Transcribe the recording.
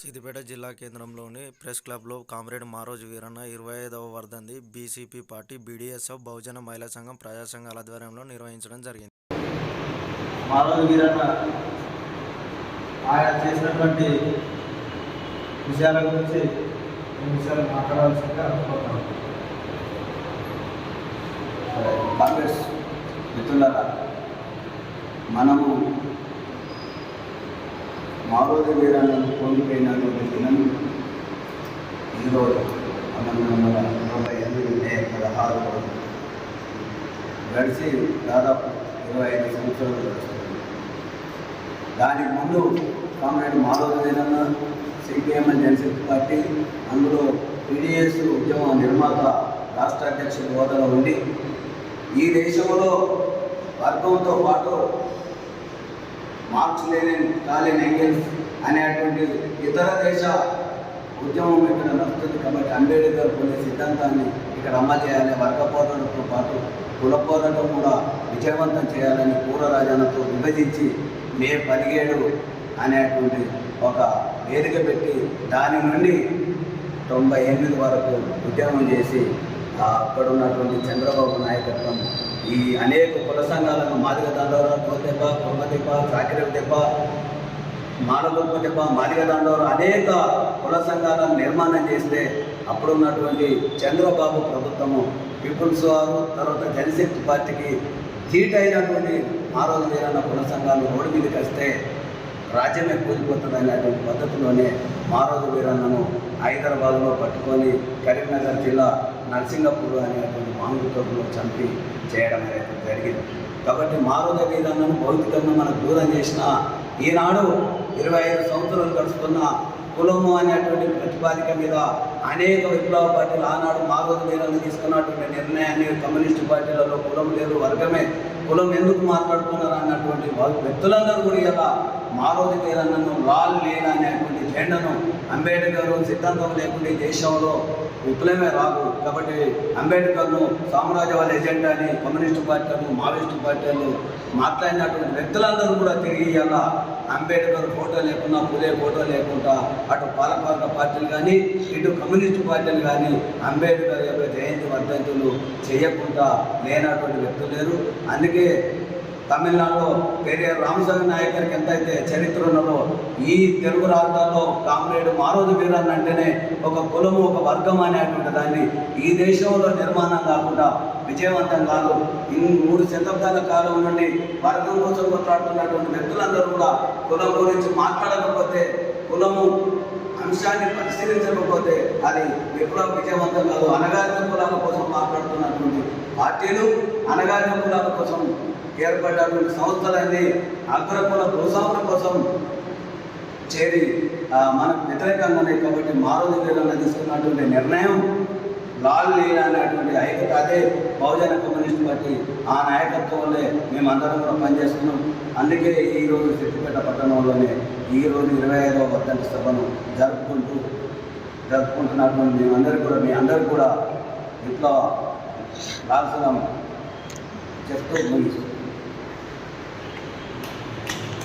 సిద్దిపేట జిల్లా కేంద్రంలోని ప్రెస్ క్లబ్లో కామ్రేడ్ మారోజ్ వీరన్న ఇరవై ఐదవ వర్ధంతి బీసీపీ పార్టీ బీడీఎస్ఎఫ్ బహుజన మహిళా సంఘం ప్రజా సంఘాల ఆధ్వర్యంలో నిర్వహించడం జరిగింది. మారోజ్ వీరన్న ఆయన చేసినటువంటి విషయాల గురించి విషయాలు మాట్లాడాల్సిందిగా కాంగ్రెస్ మిత్రులారా మనము మారోజు వీరాలను కోల్పోయినటువంటి దినం ఈరోజు పంతొమ్మిది వందల నలభై ఎనిమిది మే పదహారు రోజు గడిచి దాదాపు ఇరవై ఐదు సంవత్సరాలు గడుస్తుంది. దానికి ముందు comrade Madhava Veeranna CPM and Janasena party అందులో టీడీఎస్ ఉద్యమ నిర్మాత రాష్ట్ర అధ్యక్షుడి హోదాలో ఉండి ఈ దేశంలో వర్గంతో పాటు మార్క్స్ లెనిన్ స్టాలిన్ ఎంగిల్స్ అనేటువంటి ఇతర దేశ ఉద్యమం ఇక్కడ నడుస్తుంది కాబట్టి అంబేద్కర్ కొన్ని సిద్ధాంతాన్ని ఇక్కడ అమలు చేయాలి. వర్గ పోరాటంతో పాటు కుల పోరాటం కూడా విజయవంతం చేయాలని పూర్వ విభజించి మే పదిహేడు అనేటువంటి ఒక వేదిక పెట్టి దాని నుండి తొంభై ఎనిమిది వరకు ఉద్యమం చేసి అక్కడ ఉన్నటువంటి చంద్రబాబు నాయకత్వం ఈ అనేక కుల సంఘాలను మాదిగ దండోర కోతెప్ప కుర్మదెబ్బ చాకిర దెబ్బ మానవత్వ దెబ్బ మాదిగ దండోర అనేక కుల సంఘాలను నిర్మాణం చేస్తే అప్పుడున్నటువంటి చంద్రబాబు ప్రభుత్వము పీపుల్స్ వారు తర్వాత జనశక్తి పార్టీకి చీట అయినటువంటి మారోజు వీరన్న కుల సంఘాలు రోడ్డు మీదకి వస్తే రాజ్యమే కూలిపోతుంది అనేటువంటి పద్ధతిలోనే మారోజు వీరన్నను హైదరాబాద్లో పట్టుకొని కరీంనగర్ జిల్లా నరసింగపూర్ అనేటువంటి మాంగుతోటలో చంపి చేయడం అనేది జరిగింది. కాబట్టి మారోజు వీరన్నను భౌతికంగా మనకు దూరం చేసిన ఈనాడు ఇరవై ఐదు సంవత్సరాలు గడుస్తున్న కులము అనేటువంటి ప్రతిపాదిక మీద అనేక విప్లవ పార్టీలు ఆనాడు మారోజు వీరన్న తీసుకున్నటువంటి నిర్ణయాన్ని కమ్యూనిస్టు పార్టీలలో కులం లేదు వర్గమే కులం ఎందుకు మాట్లాడుతున్నారు అన్నటువంటి వ్యక్తులందరూ కూడా ఇలా మారోది లేదన్నను లాల్ లీలా అనేటువంటి జెండను అంబేద్కర్ సిద్ధాంతం లేకుండా దేశంలో విప్లవమే రాదు. కాబట్టి అంబేద్కర్ను సామ్రాజ్యవాద ఎజెండా అని కమ్యూనిస్టు పార్టీలు మావోయిస్టు పార్టీలు మాట్లాడినటువంటి వ్యక్తులందరూ కూడా తిరిగి ఇలా అంబేద్కర్ ఫోటో లేకుండా పులే ఫోటో లేకుండా అటు పాలకవర్గ పార్టీలు కానీ ఇటు కమ్యూనిస్టు పార్టీలు కానీ అంబేద్కర్ యొక్క జయంతి వర్ధంతులు చేయకుండా లేనటువంటి వ్యక్తులు లేరు. అందుకే తమిళనాడులో పెరియార్ రామస్వామి నాయకర్కి ఎంతైతే చరిత్ర ఉన్నదో ఈ తెలుగు రాష్ట్రాల్లో కామ్రేడ్ మారోజు వీరన్న అంటేనే ఒక కులము ఒక వర్గం అనేటువంటి దాన్ని ఈ దేశంలో నిర్మాణం కాకుండా విజయవంతం కాదు. ఈ మూడు శతాబ్దాల కాలం నుండి వర్గం కోసం కొట్లాడుతున్నటువంటి వ్యక్తులందరూ కూడా కులం గురించి మాట్లాడకపోతే కులము అంశాన్ని పరిశీలించకపోతే అది విప్లవ విజయవంతం కాదు. అనగారిన కులాల కోసం మాట్లాడుతున్నటువంటి పార్టీలు అనగారిన కులాల కోసం ఏర్పడ్డటువంటి సంస్థలన్నీ అగ్రకుల భూస్వాముల కోసం చేరి మనకు వ్యతిరేకంగానే కాబట్టి మారోజు వీరన్న తీసుకున్నటువంటి నిర్ణయం లాల్ లీలా అనేటువంటి ఐక్యత అదే బహుజన కమ్యూనిస్ట్ పార్టీ ఆ నాయకత్వంలో మేమందరం కూడా పనిచేస్తున్నాం. అందుకే ఈరోజు సిద్దిపేట పట్టణంలోనే ఈరోజు ఇరవై ఐదవ వర్ధంతి సభను జరుపుకుంటూ జరుపుకుంటున్నటువంటి మేమందరూ కూడా మీ అందరూ కూడా लाल सलाम जब